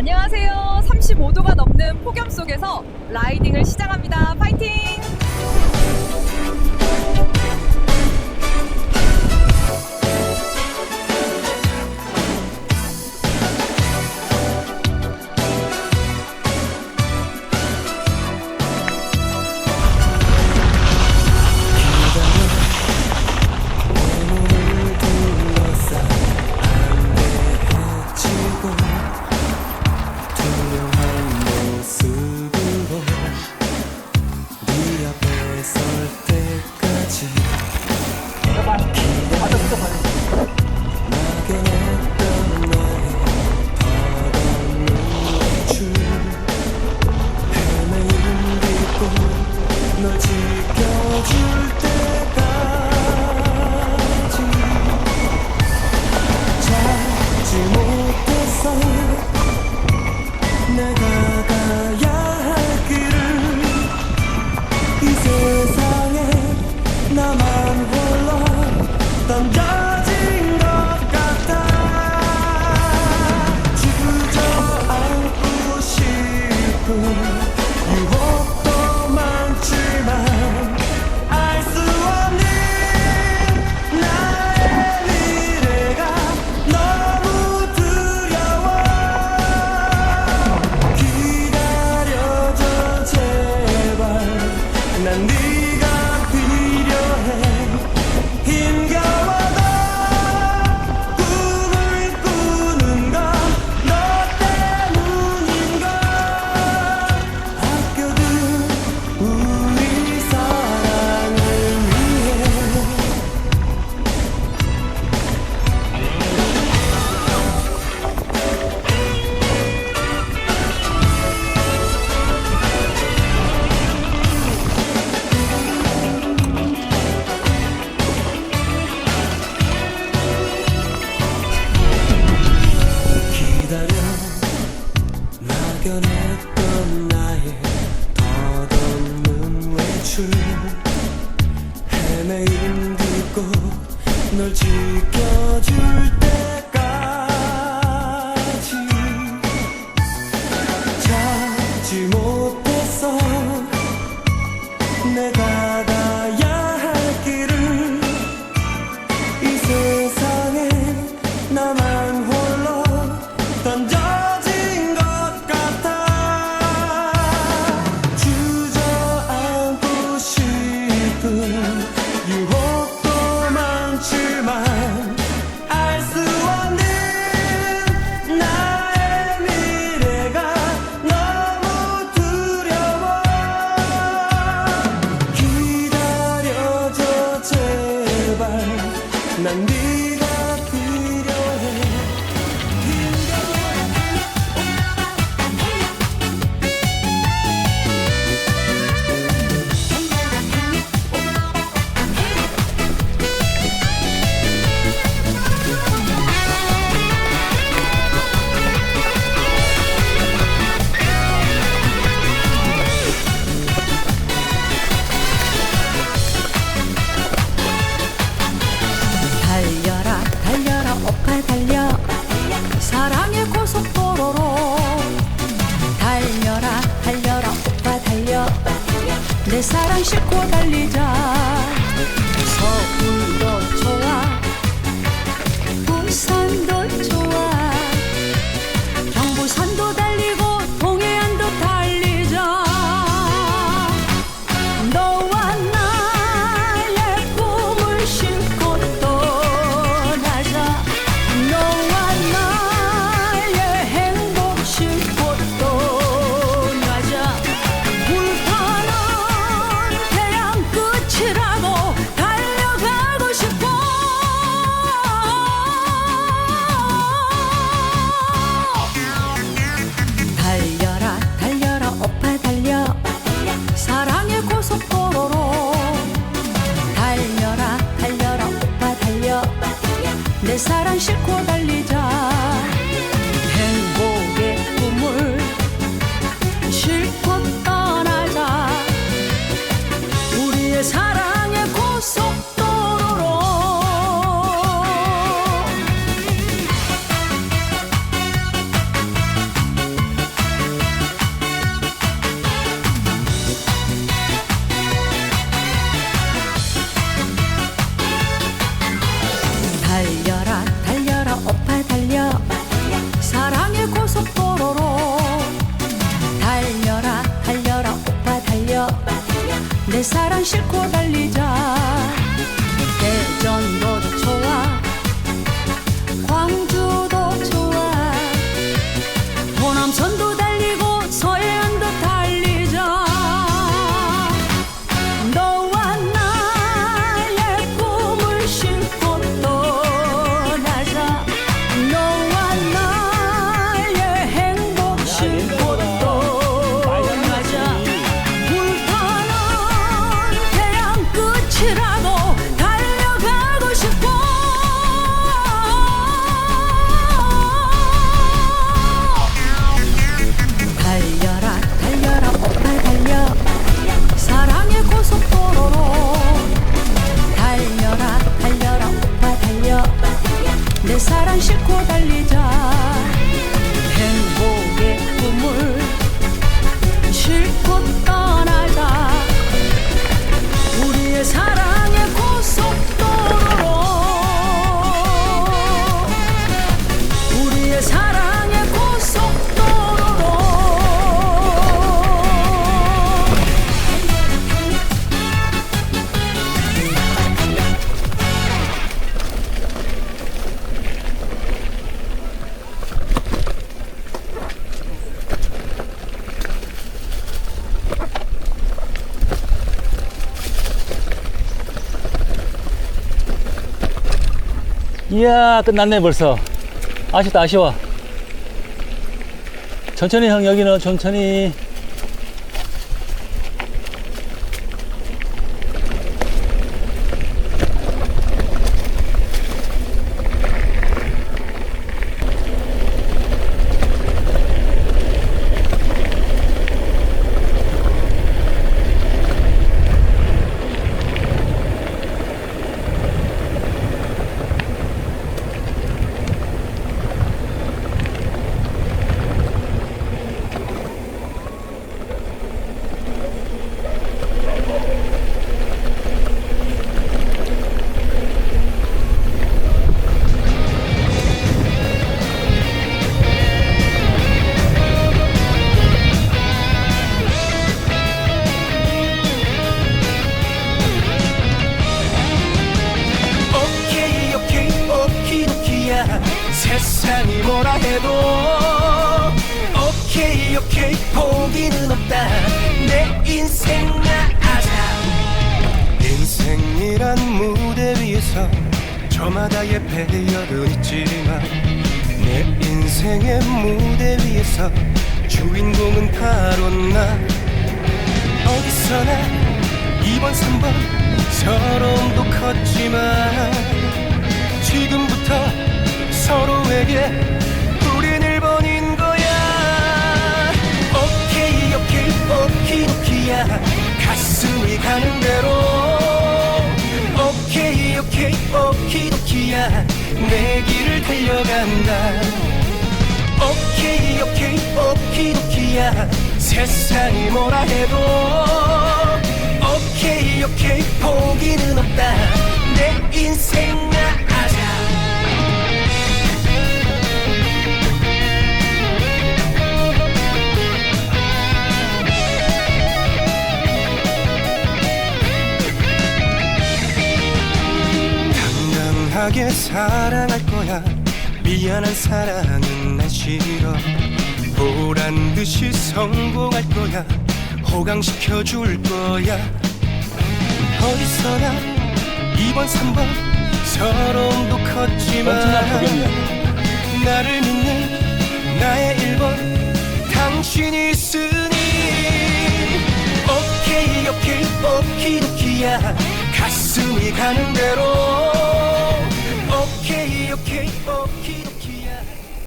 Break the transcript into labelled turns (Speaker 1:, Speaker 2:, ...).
Speaker 1: 안녕하세요. 35도가 넘는 폭염 속에서 라이딩을 시작합니다. 파이팅!
Speaker 2: 사랑
Speaker 3: 싣고 달리자. 싣고 달리자 행복의 꿈을 싣고 떠나자 우리의 사랑의 고속도로로. 달려 내 사랑 싣고
Speaker 4: 이야 끝났네 벌써. 아쉽다 아쉬워. 천천히 형 여기는 천천히
Speaker 2: 해도 오케이 오케이 포기는 없다. 내 인생 나아자. 인생이란 무대 위에서 저마다의 배열은 있지만 내 인생의 무대 위에서 주인공은 바로 나. 어디서나 2번 3번 서러움도 컸지만 지금부터 서로에게 가는 대로. 오케이 오케이 오키도키야. 내 길을 달려간다. 오케이 오케이 오키도키야. 세상이 뭐라 해도. 오케이 오케이 포기는 없다. 내 인생 당당하게 사랑할 거야. 미안한 사랑은 난 싫어. 보란 듯이 성공할 거야. 호강시켜 줄 거야. 어디서나 2번 3번 서러움도 컸지만 나를 믿는 나의 1번 당신이 있으니 오케이 오케이 오키도키야. 가슴이 가는 대로 okay, okay.